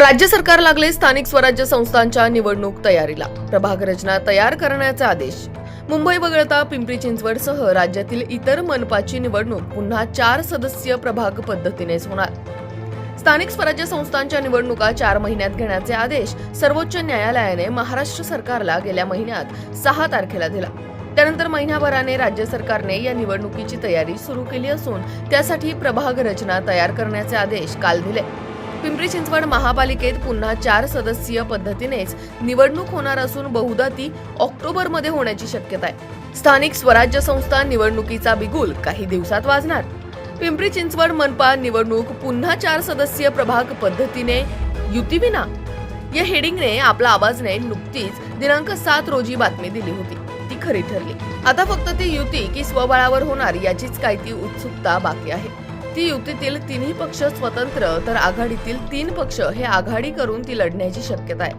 राज्य सरकार लागले स्थानिक स्वराज्य संस्थांच्या निवडणूक तयारीला. प्रभाग रचना तयार करण्याचा आदेश. मुंबई वगळता पिंपरी चिंचवडसह राज्यातील इतर मनपाची निवडणूक पुन्हा चार सदस्यीय प्रभाग पद्धतीनेच होणार. स्थानिक स्वराज्य संस्थांच्या निवडणुका चार महिन्यात घेण्याचे आदेश सर्वोच्च न्यायालयाने महाराष्ट्र सरकारला गेल्या महिन्यात सहा तारखेला दिला. त्यानंतर महिन्याभराने राज्य सरकारने या निवडणुकीची तयारी सुरू केली असून त्यासाठी प्रभाग रचना तयार करण्याचे आदेश काल दिले. पिंपरी चिंचवड महापालिकेत पुन्हा चार सदस्यीय पद्धतीनेच निवडणूक होणार असून बहुधा ती ऑक्टोबरमध्ये होण्याची शक्यता आहे. स्थानिक स्वराज्य संस्था निवडणुकीचा बिगुल काही दिवसात वाजणार. पिंपरी चिंचवड मनपा निवडणूक पुन्हा चार सदस्यीय प्रभाग पद्धतीने युतीविना. या हेडिंगने आपला आवाजने नुकतीच दिनांक सात रोजी बातमी दिली होती. ती खरी ठरली. आता फक्त ती युती की स्वबळावर होणार याचीच काय ती उत्सुकता बाकी आहे. ती युतीतील तिन्ही पक्ष स्वतंत्र तर आघाडीतील तीन पक्ष हे आघाडी करून ती लढण्याची शक्यता आहे.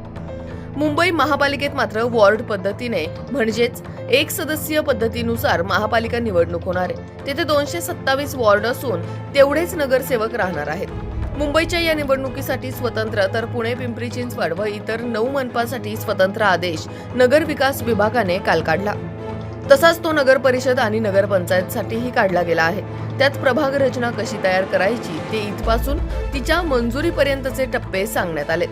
मुंबई महापालिकेत मात्र वॉर्ड पद्धतीने म्हणजेच एक सदस्यीय पद्धतीनुसार महापालिका निवडणूक होणार आहे. तेथे दोनशे सत्तावीस वॉर्ड असून तेवढेच नगरसेवक राहणार आहेत. मुंबईच्या या निवडणुकीसाठी स्वतंत्र तर पुणे पिंपरी चिंचवड व इतर नऊ मनपासाठी स्वतंत्र आदेश नगर विकास विभागाने काल काढला. तसाच तो नगर परिषद आणि नगरपंचायतसाठीही काढला गेला आहे. त्यात प्रभाग रचना कशी तयार करायची ते इथपासून तिच्या मंजुरीपर्यंतचे टप्पे सांगण्यात आले.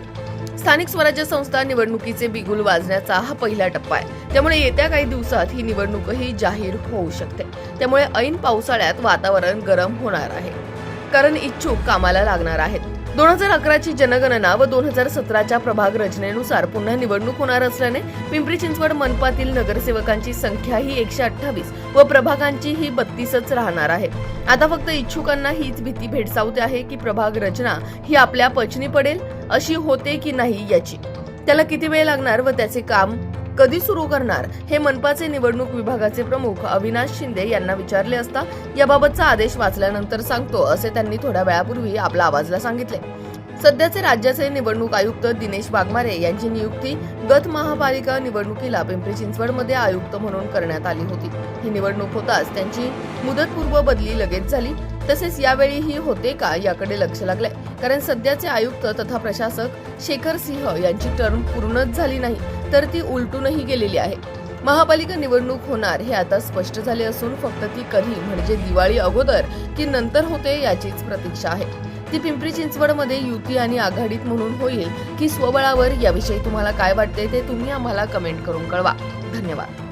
स्थानिक स्वराज्य संस्था निवडणुकीचे बिगुल वाजण्याचा हा पहिला टप्पा आहे. त्यामुळे येत्या काही दिवसात ही निवडणूकही जाहीर होऊ शकते. त्यामुळे ऐन पावसाळ्यात वातावरण गरम होणार आहे. कारण इच्छुक कामाला लागणार आहेत. दोन हजार अकराची जनगणना व दोन हजार सतराच्या प्रभाग रचनेनुसार पुन्हा निवडणूक होणार असल्याने पिंपरी चिंचवड मनपातील नगरसेवकांची संख्या ही एकशे अठ्ठावीस व प्रभागांची ही बत्तीसच राहणार आहे. आता फक्त इच्छुकांना हीच भीती भेडसावते आहे की प्रभाग रचना ही आपल्या पचनी पडेल अशी होते की नाही याची. त्याला किती वेळ लागणार व त्याचे काम? कधी सुरू करणार हे मनपाचे निवडणूक विभागाचे प्रमुख अविनाश शिंदे यांना विचारले असता याबाबतचा आदेश वाचल्यानंतर सांगतो असे त्यांनी थोड्या वेळापूर्वी आपला आवाजला सांगितले. सध्याचे राज्याचे निवडणूक आयुक्त दिनेश वाघमारे यांची नियुक्ती गत महापालिका निवडणुकीला पिंपरी चिंचवडमध्ये आयुक्त म्हणून करण्यात आली होती. ही निवडणूक होताच त्यांची मुदतपूर्व बदली लगेच झाली. तसेच यावेळीही होते का याकडे लक्ष लागले कारण सध्याचे आयुक्त तथा प्रशासक शेखर सिंह यांची टर्म पूर्णच झाली नाही. तर ती उलटूनही गेलेली आहे. महापालिका निवडणूक होणार हे आता स्पष्ट झाले असून फक्त ती कधी म्हणजे दिवाळी अगोदर की नंतर होते याचीच प्रतीक्षा आहे. ती पिंपरी चिंचवडमध्ये युती आणि आघाडीत म्हणून होईल की स्वबळावर याविषयी तुम्हाला काय वाटते ते तुम्ही आम्हाला कमेंट करून कळवा. धन्यवाद.